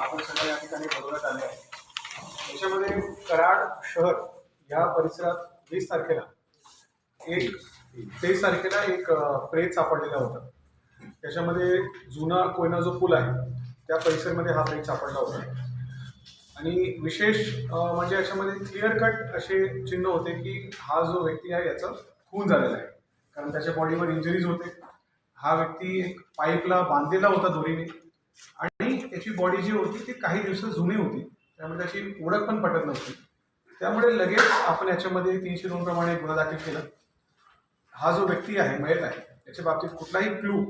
आपण सगळ्या या ठिकाणी बोलवण्यात आले आहे त्याच्यामध्ये कराड शहर या परिसरात वीस तारखेला एक तेवीस तारखेला एक प्रेत सापडलेला होता. त्याच्यामध्ये जुना कोयना जो पूल आहे त्या परिसरमध्ये हा प्रेत सापडला होता. आणि विशेष म्हणजे याच्यामध्ये क्लिअर कट असे चिन्ह होते की हा जो व्यक्ती आहे याचा खून झालेला आहे. कारण त्याच्या बॉडीवर इंजुरीज होते. हा व्यक्ती एक पाईपला बांधलेला होता दोरीने. आणि त्याची बॉडी जी होती ती काही दिवस जुनी होती. त्यामुळे त्याची ओळख पण पटत नव्हती. त्यामुळे लगेच आपण याच्यामध्ये तीनशे दोन प्रमाणे गुन्हा दाखल केला. हा जो व्यक्ती आहे मयत आहे त्याच्या बाबतीत कुठलाही क्लू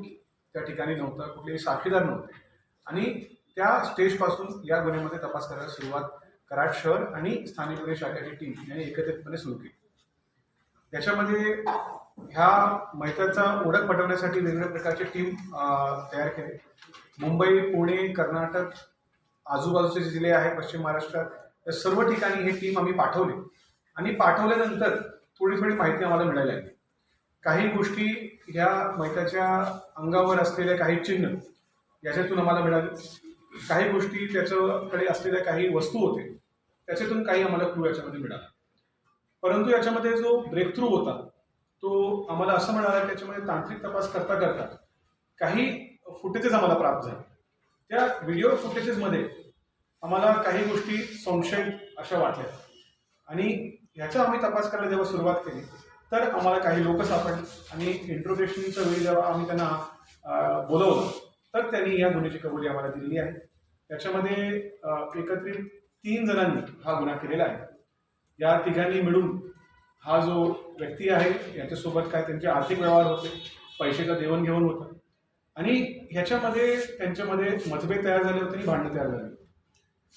त्या ठिकाणी नव्हता कुठलेही साक्षीदार नव्हते. आणि त्या स्टेजपासून या गुन्ह्यामध्ये तपास करायला सुरुवात कराड शहर आणि स्थानिक गुन्हे शाखेची टीम यांनी एकत्रितपणे सुरू केली. त्याच्यामध्ये ह्या मैत्याचा ओळख पटवण्यासाठी वेगवेगळ्या प्रकारचे टीम तयार केले. मुंबई पुणे कर्नाटक आजूबाजूचे जिल्हे आहे पश्चिम महाराष्ट्रात या सर्व ठिकाणी हे टीम आम्ही पाठवले. आणि पाठवल्यानंतर थोडी थोडी माहिती आम्हाला मिळायला लागली. काही गोष्टी ह्या मैत्याच्या अंगावर असलेल्या काही चिन्ह याच्यातून आम्हाला मिळाले. काही गोष्टी त्याच्याकडे असलेल्या काही वस्तू होते त्याच्यातून काही आम्हाला क्लू याच्यामध्ये मिळाला. परंतु याच्यामध्ये जो ब्रेक थ्रू होता तो आम्हाला असं म्हणाला त्याच्यामध्ये तांत्रिक तपास करता करता काही फुटेजेस आम्हाला प्राप्त झाले. त्या व्हिडिओ फुटेजेसमध्ये आम्हाला काही गोष्टी संशय अशा वाटल्या. आणि ह्याचा आम्ही तपास करायला जेव्हा सुरुवात केली तर आम्हाला काही लोक सापडले. आणि इंट्रोगेशनच्या वेळी जेव्हा आम्ही त्यांना बोलवलं तर त्यांनी या गुन्ह्याची कबुली आम्हाला दिलेली आहे. त्याच्यामध्ये एकत्रित तीन जणांनी हा गुन्हा केलेला आहे. या तिघांनी मिळून हा जो व्यक्ती आहे याच्यासोबत काय त्यांचे आर्थिक व्यवहार होते पैशाचं देवणघेवण होतं. आणि ह्याच्यामध्ये त्यांच्यामध्ये मतभेद तयार झाले होते आणि भांडणं तयार झाली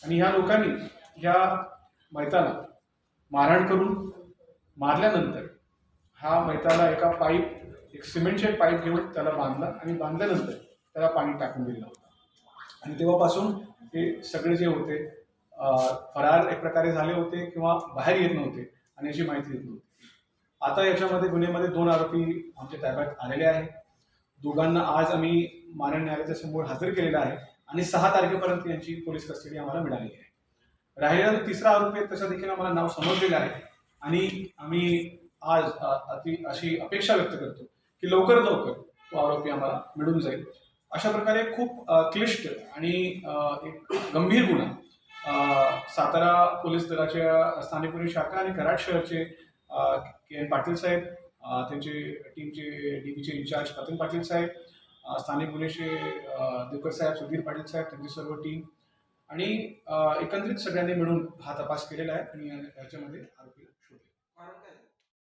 आणि ह्या लोकांनी ह्या मैताला मारहाण करून मारल्यानंतर हा मैताला एका पाईप एक सिमेंटचे पाईप घेऊन त्याला बांधला आणि बांधल्यानंतर त्याला पाणी टाकून दिलं होतं. आणि तेव्हापासून हे सगळे जे होते फरार एक प्रकारे झाले होते किंवा बाहेर येत नव्हते. आणि अशी माहिती देत होती. आता याच्यामध्ये गुन्ह्यामध्ये दोन आरोपी आमच्या ताब्यात आलेले आहेत. दोघांना आज आम्ही माननीय न्यायालयाच्या समोर हजर केलेला आहे आणि सहा तारखेपर्यंत यांची पोलीस कस्टडी आम्हाला मिळाली आहे. राहिलेला तिसरा आरोपी आहे त्याचा देखील आम्हाला नाव समजलेलं आहे. आणि आम्ही आज अति अशी अपेक्षा व्यक्त करतो की लवकरात लवकर तो आरोपी आम्हाला मिळून जाईल. अशा प्रकारे खूप क्लिष्ट आणि एक गंभीर गुन्हा सातारा पोलीस दलाच्या स्थानिक पोलीस शाखा आणि कराड शहरचे के एन पाटील साहेब त्यांचे टीमचे डी बीचे इन्चार्ज पतन पाटील साहेब स्थानिक गुन्हेचे दिवकर देवकर साहेब सुधीर पाटील साहेब त्यांची सर्व टीम. आणि एकंदरीत सगळ्यांनी मिळून हा तपास केलेला आहे आणि याच्यामध्ये आरोपी शोधले.